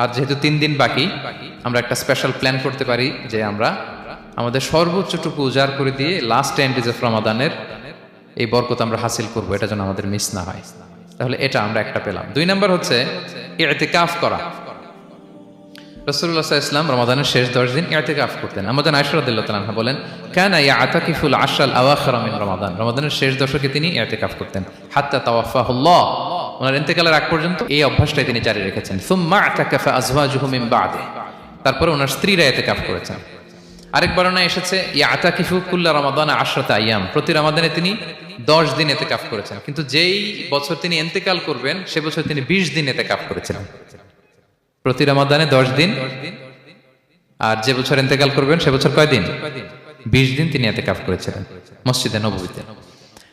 আর যেহেতু তিন দিন বাকি, আমরা একটা স্পেশাল প্ল্যান করতে পারি যে আমরা আমাদের সর্বোচ্চটুকু উজাড় করে দিয়ে লাস্ট টেন ডেজ অফ রমাদানের এই বরকত আমরা হাসিল করব, এটা যেন আমাদের মিস না হয়। তাহলে এটা আমরা একটা পেলাম। দুই নাম্বার হচ্ছে এতে কাফ করা রসুল্লাহ ইসলাম রমাদানের শেষ দশ দিন ইয়াতেকাফ করতেন। আমাদের আয়সরাদুল্লাহ তালাহা বলেন, কেন ইয়া আতাকিফুল আশাল আওয়াখরামিন রমাদান। রমাদানের শেষ দশকে তিনি ইয়াতেকাফ করতেন। হাত্তা তাওয়াফাহুল্লাহ। ওনার ইন্তেকালের আগ পর্যন্ত এই অভ্যাসটাই তিনি জারি রেখেছেন। সুম্মা আতাকাফা আজওয়াজুহু মিন বাদে। তারপরে ওনার স্ত্রীরা ইয়াতেকাফ করেছেন। আরেক বর্ণনা এসেছে ইয়া আতাকিফু রমাদান আশরাতা আয়াম প্রতি রমাদানে তিনি দশ দিন এতেকাফ করেছেন। কিন্তু যেই বছর তিনি ইন্তেকাল করবেন, সে বছর তিনি বিশ দিন এতেকাফ করেছিলেন। প্রতি রামাদানে দশ দিন। আর যে বছর ইন্তেকাল করবেন, সে বছর কয় দিন? বিশ দিন তিনি এতে কাফ করেছিলেন, মসজিদে নবীতে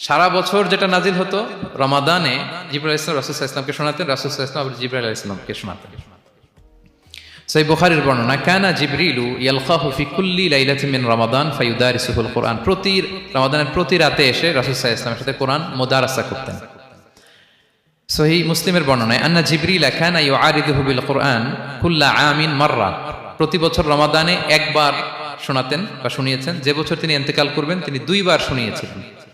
সারা বছর যেটা নাজিল হতো, রমাদানে জিবরুল ইসলাম রাসুসাহ ইসলামকে শোনাতেন রাসুসাহ ইসলাম আবার জিবরুল ইসলামকে শোনাতেন। সেই বুখারীর বর্ণনা, কানা জিবরিলু ইয়ালখাহু ফি কুল্লি লাইলাতিন মিন রমাদান ফায়ুদারিসুহুল কোরআন। প্রতি রমাদানের প্রতি রাতে এসে সাল্লাল্লাহু আলাইহি সাথে কোরআন মুদারাসা করতেন। সহি মুসলিমের বর্ণনায়, আন্না জিবরিল কানা ইউআরিদুহু বিল কোরআন কুল্লা আমিন মাররা। প্রতি বছর রমাদানে একবার শোনাতেন বা শুনিয়েছেন। যে বছর তিনি ইন্তেকাল করবেন, তিনি দুইবার শুনিয়েছিলেন।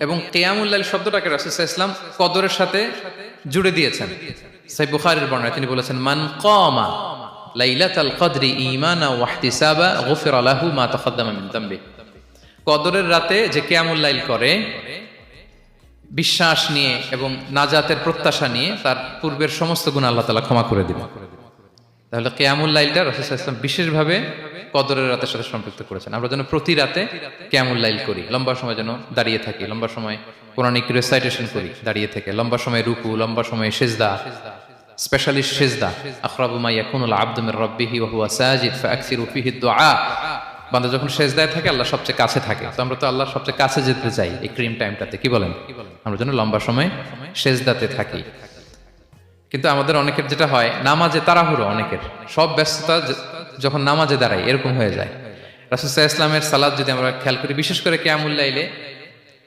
এবং কেয়ামুল্লাহ শব্দটাকে রাসুসাহ ইসলাম কদরের সাথে জুড়ে দিয়েছেন। সাই বুখারের বর্ণায় তিনি বলেছেন, মান কমা কদরের রাতে যে কেয়ামুল করে, বিশ্বাস নিয়ে এবং নাজাতের প্রত্যাশা নিয়ে তার পূর্বের সমস্ত গুণ আল্লাহ তালা ক্ষমা করে দিবেন। তাহলে কেয়ামুল লাইলটা রসুল ইসলাম বিশেষভাবে কদরের রাতের সাথে সম্পৃক্ত করেছেন। আমরা যেন প্রতি রাতে কেয়ামুল লাইল করি। লম্বা সময় যেন দাঁড়িয়ে থাকি, লম্বা সময় কোরআনিক রেসাইটেশন করি, দাঁড়িয়ে থেকে। লম্বা সময় রুকু, লম্বা সময় সেজদা স্পেশালিস্ট সেজদা। আখরাবু মা ইয়াকুনুল আবদু মির রাব্বিহি ওয়া সাজিদ ফাআকসিরু ফিহি দুআ বান্দা যখন সেজদায় থাকে, আল্লাহ সবচেয়ে কাছে থাকে। তো আমরা তো আল্লাহর সবচেয়ে কাছে যেতে চাই এই ক্রিম টাইমটাতে, কি বলেন? আমরা যেন লম্বা সময় সেজদাতে থাকি। কিন্তু আমাদের অনেকের যেটা হয়, নামাজে তাড়াহুড়ো অনেকের। সব ব্যস্ততা যখন নামাজে দাঁড়াই এরকম হয়ে যায়। রাসুসাহ ইসলামের সালাদ যদি আমরা খেয়াল করি, বিশেষ করে কেয়ামুল্লাইলে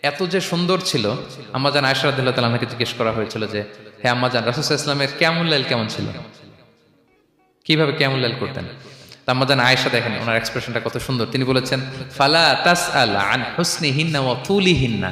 এত যে সুন্দর ছিল আম্মাজান আয়সারাদুল্লাহ তালাকে জিজ্ঞেস করা হয়েছিল যে হ্যাঁ আম্মাজান রাসুসাহ ইসলামের কেয়ামুল্লাইল কেমন ছিল? কীভাবে কেয়ামুল্লাইল করতেন? তাম্মাজান আয়েশা দেখেন, ওনার এক্সপ্রেশনটা কত সুন্দর। তিনি বলেছেন, ফালা তাস আল আন হুসনি হিন্না ও তুলি হিন্না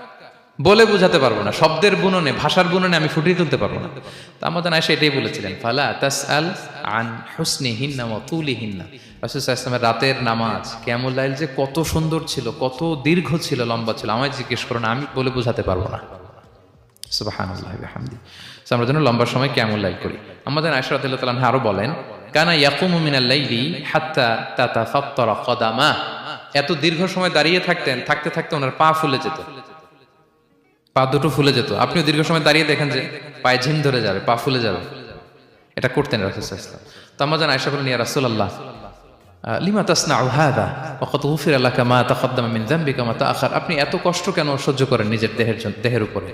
বলে বোঝাতে পারব না, শব্দের বুননে, ভাষার বুননে আমি ফুটিয়ে তুলতে পারব না। তো আমাদের আয়সা এটাই বলেছিলেন, ফালা তাস আল আন হুসনি হিন্না ও তুলি হিন্না রাসুসাল্লামের রাতের নামাজ কেমন লাইল যে কত সুন্দর ছিল, কত দীর্ঘ ছিল, লম্বা ছিল, আমায় জিজ্ঞেস করো না, আমি বলে বোঝাতে পারব না। আমরা যেন লম্বা সময় কেমন লাইল করি। আমাদের আয়সা রাদিয়াল্লাহু তাআলা আনহা আরও বলেন, কানা ইয়াকুমু মিনাল লাইলি হাত্তা তাতাফাত্তারা কদামা। এত দীর্ঘ সময় দাঁড়িয়ে থাকতেন, থাকতে থাকতে ওনার পা ফুলে যেত। পা দুটো ফুলে যেত। আপনিও দীর্ঘ সময় দাঁড়িয়ে দেখেন যে পায়ে ঝিম ধরে যাবে, পা ফুলে যাবে। এটা করতেন ইসলাম তো আমাদের আয়সা বলেন, ইয়া রাসূলুল্লাহ, লিমা তাসনাউ হাদা? ওয়াকাদ গুফিরা লাকা মা তাকদ্দামা মিন যামবিকা মা তাআখার? আপনি এত কষ্ট কেন সহ্য করেন নিজের দেহের জন্য দেহের উপরে?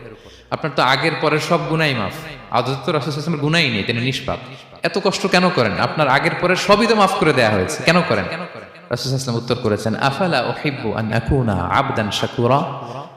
আপনার তো আগের পরের সব গুনাই মাফ। আদত তো রাসূল সাল্লাল্লাহু গুনাই নেই, তিনি নিষ্পাপ। এত কষ্ট কেন করেন? আপনার আগের পরের সবই তো মাফ করে দেয়া হয়েছে। কেন করেন? রাসূল সাল্লাল্লাহু উত্তর করেছেন, আফালা উহিব্বু আন আকুনা আবদান শাকুরা?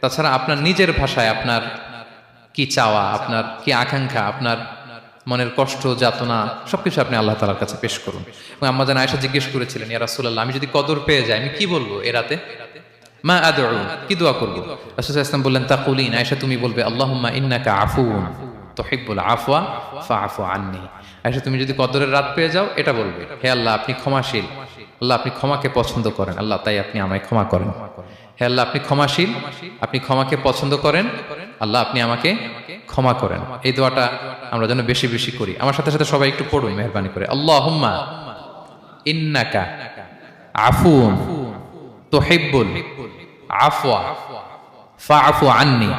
তাছাড়া আপনার নিজের ভাষায় আপনার কি চাওয়া, আপনার কি আকাঙ্ক্ষা, আপনার মনের কষ্ট, যাতনা, সবকিছু আপনি আল্লাহ তালার কাছে পেশ করুন। এবং আম্মা জান আয়সা জিজ্ঞেস করেছিলেন, ইয়া রাসূলুল্লাহ, আমি যদি কদর পেয়ে যাই, আমি কি বলব এ রাতে? মা আদউ, কি দোয়া করব? রাসূল ইসলাম বললেন, তাকুলিন, আয়েশা তুমি বলবে, আল্লাহুম্মা ইন্নাকা আফুন তুহিব্বুল আফওয়া ফাআফু আন্নি। আয়েশা, তুমি যদি কদরের রাত পেয়ে যাও, এটা বলবে। হে আল্লাহ, আপনি ক্ষমাশীল আল্লাহ আপনি ক্ষমাকে পছন্দ করেন। আল্লাহ তাই আপনি আমায় ক্ষমা করেন। হে আল্লাহ, আপনি ক্ষমাশীল। আপনি ক্ষমাকে পছন্দ করেন। আল্লাহ আপনি আমাকে ক্ষমা করেন। এই দোয়াটা আমরা যেন বেশি বেশি করি। আমার সাথে সাথে সবাই একটু পড়ুন, মেহরবানি করে। আল্লাহ হুম্মা ইন্নাকা আফুন তুহিব্বুল আফওয়া ফাআফু আন্নি।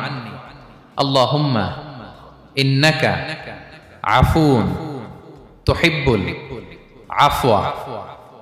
আল্লাহ হুম্মা ইন্নাকা আফুন তুহিব্বুল আফওয়া।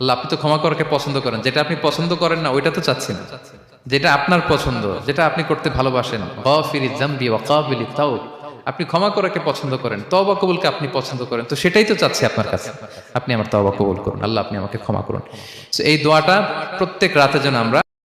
আল্লাহ আপনি তো ক্ষমা করাকে পছন্দ করেন। যেটা আপনি পছন্দ করেন না, ওইটা তো চাচ্ছি না যেটা আপনার পছন্দ, যেটা আপনি করতে ভালোবাসেন। আপনি ক্ষমা করাকে পছন্দ করেন তবা কবুলকে আপনি পছন্দ করেন। তো সেটাই তো চাচ্ছি আপনার কাছে। আপনি আমার তবা কবুল করুন, আল্লাহ আপনি আমাকে ক্ষমা করুন। এই দোয়াটা প্রত্যেক রাতে যেন আমরা